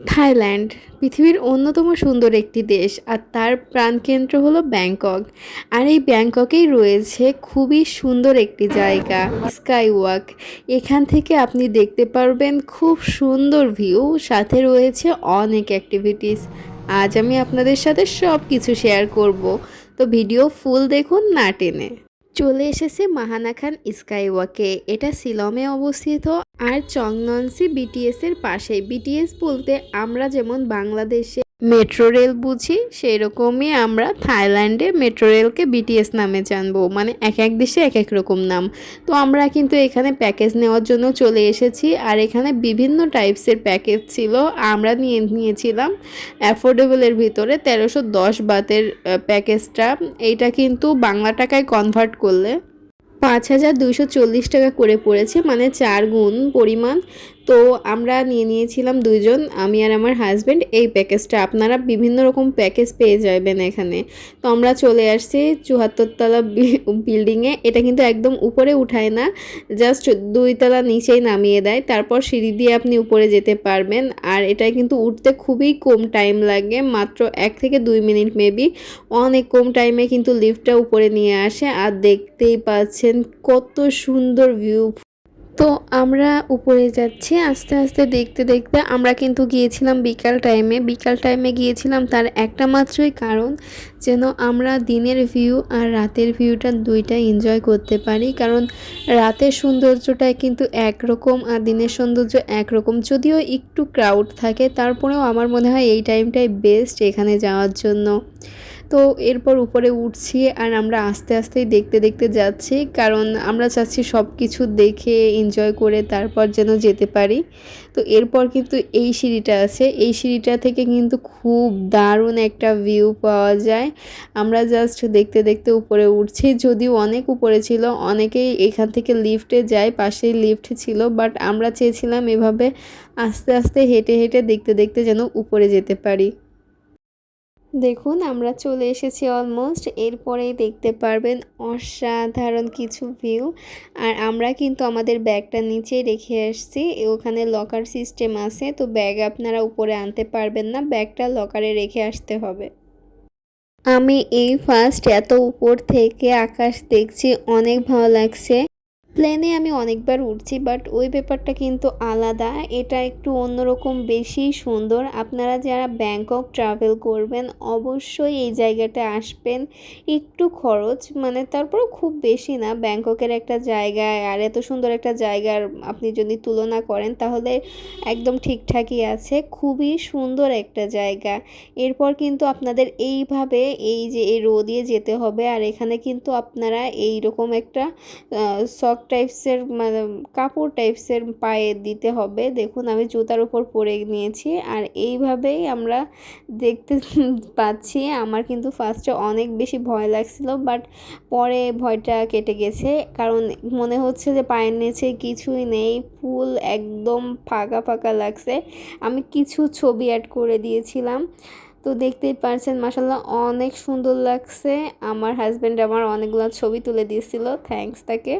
Thailand, পৃথিবীর অন্যতম সুন্দর একটি দেশ, আর তার প্রাণকেন্দ্র হলো ব্যাংকক। আর এই ব্যাংককেই রয়েছে খুবই সুন্দর একটি জায়গা স্কাই ওয়াক এখান থেকে আপনি দেখতে পারবেন খুব সুন্দর ভিউ, সাথে রয়েছে অনেক অ্যাক্টিভিটিস আজ আমি আপনাদের সাথে সব কিছু শেয়ার করব। তো ভিডিও ফুল দেখুন না টেনে। চলে এসেছে মাহানা খান স্কাইওয়াকে। এটা শিলমে অবস্থিত আর চংননসি বিটিএস এর পাশে বিটিএস বলতে আমরা যেমন বাংলাদেশে মেট্রো রেল বুঝি সেই রকমই আমরা থাইল্যান্ডে মেট্রো রেলকে বিটিএস নামে জানব মানে এক এক দেশে এক এক রকম নাম। তো আমরা কিন্তু এখানে প্যাকেজ নেওয়ার জন্য চলে এসেছি, আর এখানে বিভিন্ন টাইপসের প্যাকেজ ছিল, আমরা নিয়ে নিয়েছিলাম। অ্যাফোর্ডেবলের ভিতরে তেরোশো দশ বাতের প্যাকেজটা এইটা কিন্তু বাংলা টাকায় কনভার্ট করলে পাঁচ হাজার দুইশো চল্লিশ টাকা করে পড়েছে মানে চার গুণ পরিমাণ। তো আমরা নিয়ে নিয়েছিলাম দুইজন, আমি আর আমার হাজব্যান্ড এই প্যাকেজটা আপনারা বিভিন্ন রকম প্যাকেজ পেয়ে যাবেন এখানে। তো আমরা চলে আসছি চুয়াত্তরতলা বিল্ডিংয়ে এটা কিন্তু একদম উপরে উঠায় না জাস্ট দুইতলা নিচেই নামিয়ে দেয়। তারপর সিঁড়ি দিয়ে আপনি উপরে যেতে পারবেন। আর এটা কিন্তু উঠতে খুবই কম টাইম লাগে, মাত্র এক থেকে দুই মিনিট মেবি অনেক কম টাইমে কিন্তু লিফটটা উপরে নিয়ে আসে। আর দেখতেই পাচ্ছেন কত সুন্দর ভিউ তো আমরা উপরে যাচ্ছি, আস্তে আস্তে দেখতে দেখতে আমরা কিন্তু গিয়েছিলাম বিকাল টাইমে বিকাল টাইমে গিয়েছিলাম তার একটা মাত্রই কারণ যেন আমরা দিনের ভিউ আর রাতের ভিউটা দুইটা এনজয় করতে পারি। কারণ রাতের সৌন্দর্যটা কিন্তু একরকম আর দিনের সৌন্দর্য একরকম। যদিও একটু ক্রাউড থাকে, তারপরেও আমার মনে হয় এই টাইমটাই বেস্ট এখানে যাওয়ার জন্য। তো এরপর উপরে উঠছি আর আমরা আস্তে আস্তেই দেখতে দেখতে যাচ্ছি, কারণ আমরা চাচ্ছি সব কিছু দেখে এনজয় করে তারপর যেন যেতে পারি। তো এরপর কিন্তু এই সিঁড়িটা আছে, এই সিঁড়িটা থেকে কিন্তু খুব দারুণ একটা ভিউ পাওয়া যায়। আমরা জাস্ট দেখতে দেখতে উপরে উঠছি, যদিও অনেক উপরে ছিল, অনেকেই এখান থেকে লিফটে যায়, পাশেই লিফট ছিল বাট আমরা চেয়েছিলাম এভাবে আস্তে আস্তে হেঁটে হেঁটে দেখতে দেখতে যেন উপরে যেতে পারি। দেখুন, আমরা চলে এসেছি অলমোস্ট এরপরেই দেখতে পারবেন অসাধারণ কিছু ভিউ আর আমরা কিন্তু আমাদের ব্যাগটা নিচে রেখে আসছি, ওখানে লকার সিস্টেম আছে, তো ব্যাগ আপনারা উপরে আনতে পারবেন না, ব্যাগটা লকারে রেখে আসতে হবে। আমি এই ফার্স্ট এত উপর থেকে আকাশ দেখছি, অনেক ভালো লাগছে। প্লেনে আমি অনেকবার উঠছি বাট ওই ব্যাপারটা কিন্তু আলাদা। এটা একটু অন্যরকম, বেশি সুন্দর। আপনারা যারা ব্যাংকক ট্রাভেল করবেন, অবশ্যই এই জায়গাটা আসবেন। একটু খরচ মানে তারপরেও খুব বেশি না। ব্যাংককের একটা জায়গায় আর এত সুন্দর একটা জায়গার আপনি যদি তুলনা করেন, তাহলে একদম ঠিকঠাকই আছে। খুবই সুন্দর একটা জায়গা। এরপর কিন্তু আপনাদের এইভাবে এই যে এই রোদিয়ে যেতে হবে, আর এখানে কিন্তু আপনারা এই রকম একটা সক টাইপসের মানে কাপড় টাইপসের পায়ে দিতে হবে। দেখুন, আমি জুতার উপর পরে নিয়েছি আর এইভাবেই আমরা দেখতে পাচ্ছি। আমার কিন্তু ফার্স্টে অনেক বেশি ভয় লাগছিল বাট পরে ভয়টা কেটে গেছে। কারণ মনে হচ্ছে যে পায়ের নিচে কিছুই নেই, ফুল একদম ফাঁকা ফাঁকা লাগছে। আমি কিছু ছবি অ্যাড করে দিয়েছিলাম। তো দেখতেই পারছেন মাসাল্লাহ অনেক সুন্দর লাগছে। আমার হাজব্যান্ড আমার অনেকগুলো ছবি তুলে দিয়েছিল থ্যাংকস তাকে।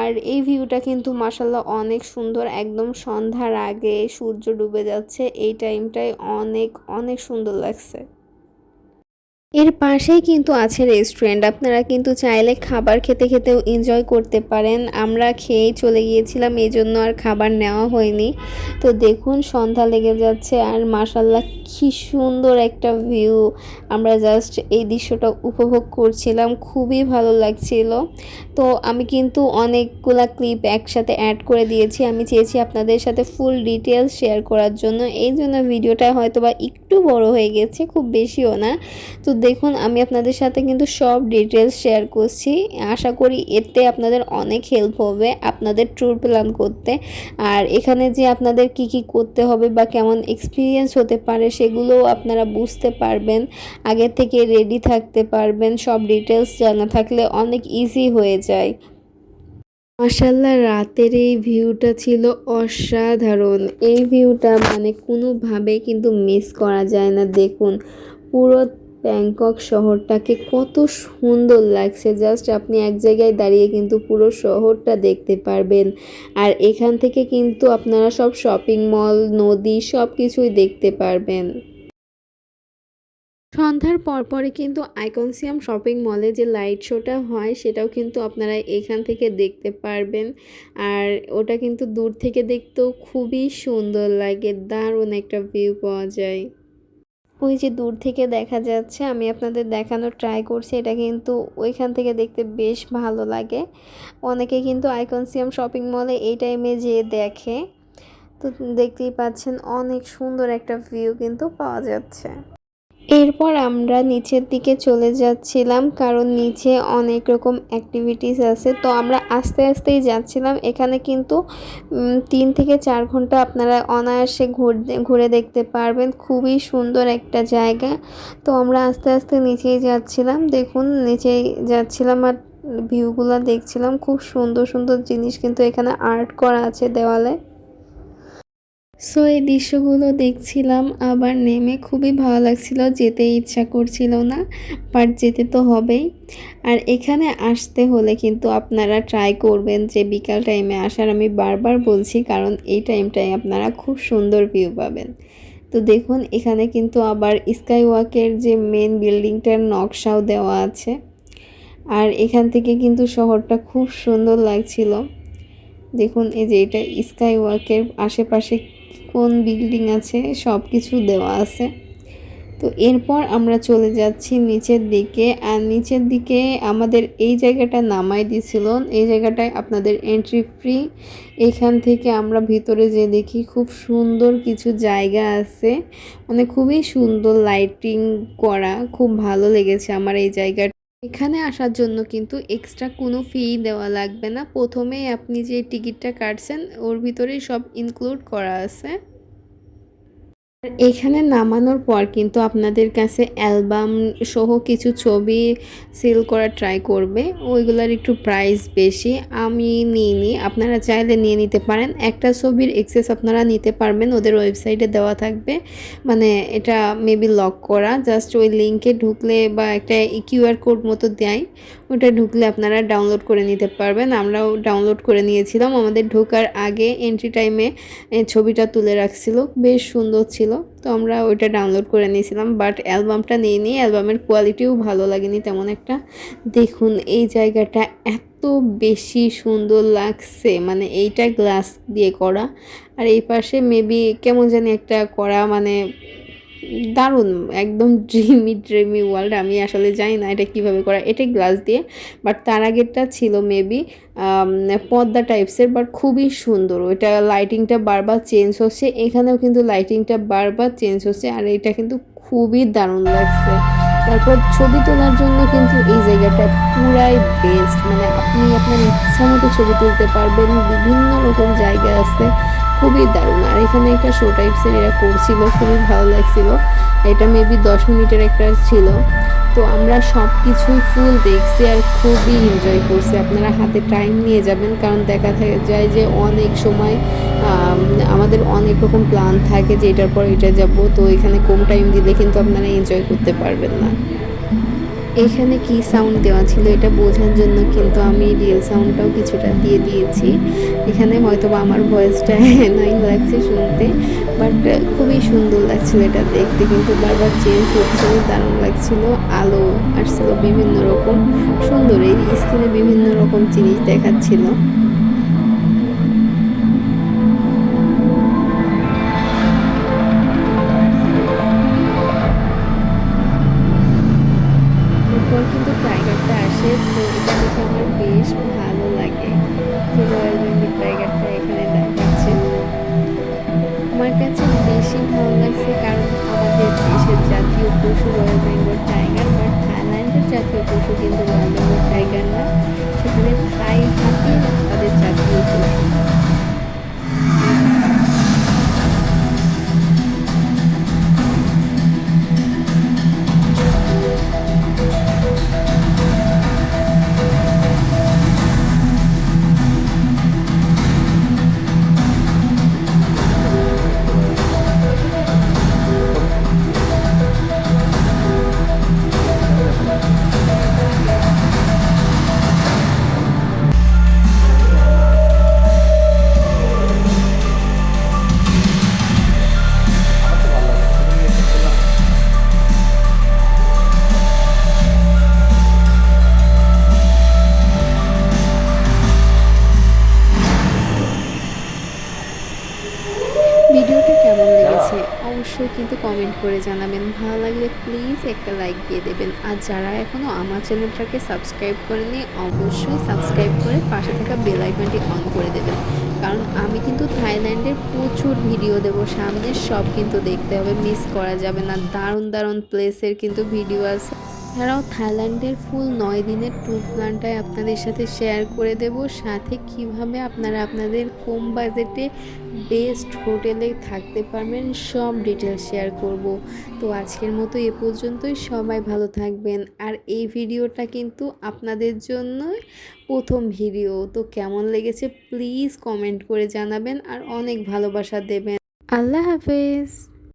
আর এই ভিউটা কিন্তু মাসাল্লাহ অনেক সুন্দর, একদম সন্ধ্যার আগে সূর্য ডুবে যাচ্ছে, এই টাইমটাই অনেক অনেক সুন্দর লাগছে। এর পাশেই কিন্তু আছে রেস্টুরেন্ট আপনারা কিন্তু চাইলে খাবার খেতে খেতেও এনজয় করতে পারেন। আমরা খেয়েই চলে গিয়েছিলাম এই জন্য আর খাবার নেওয়া হয়নি। তো দেখুন, সন্ধ্যা লেগে যাচ্ছে আর মাসাল্লাহ কি সুন্দর একটা ভিউ আমরা জাস্ট এই দৃশ্যটা উপভোগ করছিলাম, খুবই ভালো লাগছিল। তো আমি কিন্তু অনেকগুলা ক্লিপ একসাথে অ্যাড করে দিয়েছি। আমি চেয়েছি আপনাদের সাথে ফুল ডিটেলস শেয়ার করার জন্য। এই জন্য ভিডিওটা হয়তো বা একটু বড় হয়ে গেছে, খুব বেশিও না। তো দেখুন, আমি আপনাদের সাথে কিন্তু সব ডিটেলস শেয়ার করছি। আশা করি এতে আপনাদের অনেক হেল্প হবে, আপনাদের ট্যুর প্ল্যান করতে। আর এখানে যে আপনাদের কি কি করতে হবে বা কেমন এক্সপিরিয়েন্স হতে পারে, সেগুলোও আপনারা বুঝতে পারবেন। আগে থেকে রেডি থাকতে পারবেন, সব ডিটেলস জানা থাকলে অনেক ইজি হয়ে যায়। মাসাল্লাহ রাতের এই ভিউটা ছিল অসাধারণ। এই ভিউটা মানে কোনোভাবে কিন্তু মিস করা যায় না। দেখুন, পুরো ব্যাংকক শহরটাকে কত সুন্দর লাগছে। জাস্ট আপনি এক জায়গায় দাঁড়িয়ে কিন্তু পুরো শহরটা দেখতে পারবেন। আর এখান থেকে কিন্তু আপনারা সব শপিং মল নদী সব কিছুই দেখতে পারবেন। সন্ধ্যার পরপরই কিন্তু আইকনসিয়াম শপিং মলে যে লাইট শোটা হয়, সেটাও কিন্তু আপনারা এখান থেকে দেখতে পারবেন। আর ওটা কিন্তু দূর থেকে দেখতেও খুবই সুন্দর লাগে, দারুণ একটা ভিউ পাওয়া যায়। ওই যে দূর থেকে দেখা যাচ্ছে, আমি আপনাদের দেখানোর ট্রাই করছি, এটা কিন্তু ওইখান থেকে দেখতে বেশ ভালো লাগে। অনেকে কিন্তু আইকনসিয়াম শপিং মলে এই টাইমে যেয়ে দেখে। তো দেখতেই পাচ্ছেন, অনেক সুন্দর একটা ভিউ কিন্তু পাওয়া যাচ্ছে। এরপর আমরা নিচের দিকে চলে যাচ্ছিলাম, কারণ নিচে অনেক রকম অ্যাক্টিভিটিস আছে। তো আমরা আস্তে আস্তেই যাচ্ছিলাম। এখানে কিন্তু তিন থেকে চার ঘণ্টা আপনারা অনায়াসে ঘুরে দেখতে পারবেন। খুবই সুন্দর একটা জায়গা। তো আমরা আস্তে আস্তে নিচেই যাচ্ছিলাম। দেখুন, নিচেই যাচ্ছিলাম আর ভিউগুলো দেখছিলাম। খুব সুন্দর সুন্দর জিনিস কিন্তু এখানে আর্ট করা আছে দেওয়ালে। সো এই দৃশ্যগুলো দেখছিলাম, আবার নেমে খুবই ভালো লাগছিল, যেতে ইচ্ছা করছিল না বাট যেতে তো হবেই। আর এখানে আসতে হলে কিন্তু আপনারা ট্রাই করবেন যে বিকাল টাইমে আসার, আমি বারবার বলছি কারণ এই টাইমটায় আপনারা খুব সুন্দর ভিউ পাবেন। তো দেখুন, এখানে কিন্তু আবার স্কাই ওয়াকের যে মেন বিল্ডিংটার নকশাও দেওয়া আছে। আর এখান থেকে কিন্তু শহরটা খুব সুন্দর লাগছিল। দেখুন, এই যে এটা স্কাই ওয়াকের আশেপাশে কোন বিল্ডিং আছে সব কিছু দেওয়া আছে। তো এরপর আমরা চলে যাচ্ছি নিচের দিকে, আর নিচের দিকে আমাদের এই জায়গাটা নামাই দিছিল। এই জায়গাটায় আপনাদের এন্ট্রি ফ্রি এখান থেকে আমরা ভিতরে যে দেখি, খুব সুন্দর কিছু জায়গা আছে। মানে খুবই সুন্দর লাইটিং করা, খুব ভালো লেগেছে আমার এই জায়গাটা। এখানে আসার জন্য কিন্তু এক্সট্রা কোনো ফি দেওয়া লাগবে না। প্রথমেই আপনি যে টিকিটটা কাটছেন, ওর ভিতরেই সব ইনক্লুড করা আছে। এখানে নামানোর পর কিন্তু আপনাদের কাছে অ্যালবাম সহ কিছু ছবি সেল করা ট্রাই করবে। ওইগুলোর একটু প্রাইস বেশি। আমি নিয়ে নিই। আপনারা চাইলে নিয়ে নিতে পারেন। একটা ছবির এক্সেস আপনারা নিতে পারবেন। ওদের ওয়েবসাইটে দেওয়া থাকবে। মানে এটা মেবি লক করা। জাস্ট ওই লিঙ্কে ঢুকলে বা একটা কিউআর কোড মতো দেয়। ওটা ঢুকলে আপনারা ডাউনলোড করে নিতে পারবেন। আমরাও ডাউনলোড করে নিয়েছিলাম। আমাদের ঢোকার আগে এন্ট্রি টাইমে ছবিটা তুলে রাখছিল। বেশ সুন্দর ছিল। তো আমরা ওইটা ডাউনলোড করে নিয়েছিলাম। বাট অ্যালবামটা নিয়ে নিই অ্যালবামের কোয়ালিটিও ভালো লাগেনি তেমন একটা। দেখুন, এই জায়গাটা এত বেশি সুন্দর লাগছে। মানে এইটা গ্লাস দিয়ে করা। আর এই পাশে মেবি কেমন জানি একটা করা মানে দারুণ, একদম ড্রিমি ড্রিমি ওয়ার্ল্ড আমি আসলে জানি না এটা কীভাবে করা এটা গ্লাস দিয়ে বাট তার আগেরটা ছিল মেবি পদ্মা টাইপসের বাট খুবই সুন্দর, ওইটা লাইটিংটা বারবার চেঞ্জ হচ্ছে, এখানেও কিন্তু লাইটিংটা বারবার চেঞ্জ হচ্ছে, আর এটা কিন্তু খুবই দারুণ লাগছে। তারপর ছবি তোলার জন্য কিন্তু এই জায়গাটা পুরাই বেস্ট মানে আপনি আপনার ইচ্ছা মতো ছবি তুলতে পারবেন, বিভিন্ন রকম জায়গা আছে খুবই দারুণ। আর এখানে একটা শো টাইপসের এরা করছিল, খুবই ভালো লাগছিল। এটা মেবি দশ মিনিটের একটা ছিল। তো আমরা সব কিছুই ফুল দেখছি আর খুবই এনজয় করছি। আপনারা হাতে টাইম নিয়ে যাবেন, কারণ দেখা যায় যে অনেক সময় আমাদের অনেক রকম প্ল্যান থাকে যে এটার পর এটা যাব। তো এখানে কম টাইম দিলে কিন্তু আপনারা এনজয় করতে পারবেন না। এখানে কি সাউন্ড দেওয়া ছিল এটা বোঝার জন্য কিন্তু আমি রিয়েল সাউন্ডটাও কিছুটা দিয়ে দিয়েছি। এখানে হয়তো বা আমার ভয়েসটা নাই লাগছে শুনতে বাট খুবই সুন্দর লাগছিল এটা দেখতে কিন্তু বারবার চেঞ্জ হচ্ছিল দারুণ লাগছিল, আলো আসছিল বিভিন্ন রকম, সুন্দর এই স্ক্রিনে বিভিন্ন রকম জিনিস দেখাচ্ছিল। কিন্তু কমেন্ট করে জানাবেন। ভালো লাগলে প্লিজ একটা লাইক দিয়ে দেবেন। আর যারা এখনও আমার চ্যানেলটাকে সাবস্ক্রাইব করেনি অবশ্যই সাবস্ক্রাইব করে পাশে থাকা বেল আইকনটি অন করে দেবেন। কারণ আমি কিন্তু থাইল্যান্ডের প্রচুর ভিডিও দেব। সামনে সব কিন্তু দেখতে হবে। মিস করা যাবে না। দারুণ দারুণ প্লেসের কিন্তু ভিডিও আছে। এছাড়াও থাইল্যান্ডের ফুল নয় দিনের ট্যুর প্ল্যানটাই আপনাদের সাথে শেয়ার করে দেব। সাথে কীভাবে আপনারা আপনাদের কম বাজেটে বেস্ট হোটেলে থাকতে পারবেন সব ডিটেল শেয়ার করব। তো আজকের মতো এ পর্যন্তই, সবাই ভালো থাকবেন। আর এই ভিডিওটা কিন্তু আপনাদের জন্য প্রথম ভিডিও। তো কেমন লেগেছে প্লিজ কমেন্ট করে জানাবেন। আর অনেক ভালোবাসা দেবেন। আল্লাহ হাফেজ।